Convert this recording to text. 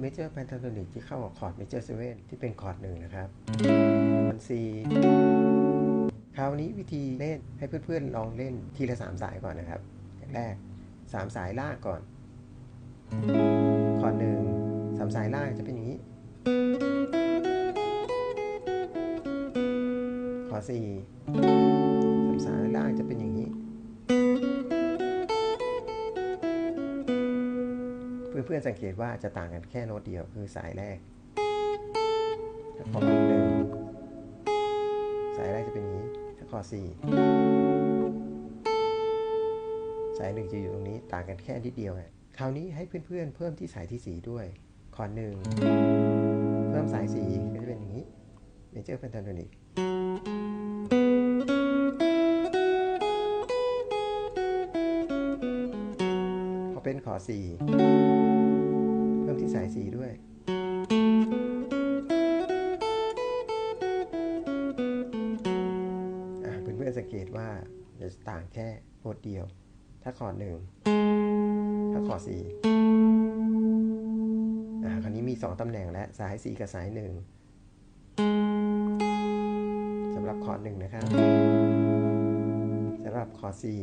เมเจอร์แพนทาโทนิกที่เข้ากับคอร์ดเมเจอร์เซเว่นที่เป็นคอร์ดหนึ่งนะครับมันซีคราวนี้วิธีเล่นให้เพื่อนๆลองเล่นทีละสามสายก่อนนะครับอย่างแรกสามสายล่างก่อน คอร์ดหนึ่งสามสายล่างจะเป็นอย่างนี้ คอร์ดสี่สามสายล่างจะเป็นอย่างนี้ เพื่อนๆสังเกตว่าจะต่างกันแค่โน้ตเดียวคือสายแรกถ้าคอร์ดหนึ่งสายแรกจะเป็นอย่างนี้ถ้าคอร์ดสี่สายหนึ่งจะอยู่ตรงนี้ต่างกันแค่นิดเดียวไงคราวนี้ให้เพื่อนๆ เพิ่มที่สายที่สี่ด้วยคอร์ดหนึ่งเพิ่มสายสี่ก็จะเป็นอย่างนี้เมเจอร์เพนทาโทนิกพอเป็นคอร์ดสี่ ที่สายสีด้วยอะเพื่อนๆสังเกตว่าจะต่างแค่โน้ตเดียว ถ้าคอร์ดหนึ่งถ้าคอร์ดสี่อะคราวนี้มี 2ตำแหน่งแล้วสายสี่กับสายหนึ่งสำหรับคอร์ดหนึ่งนะครับสำหรับคอร์ดสี่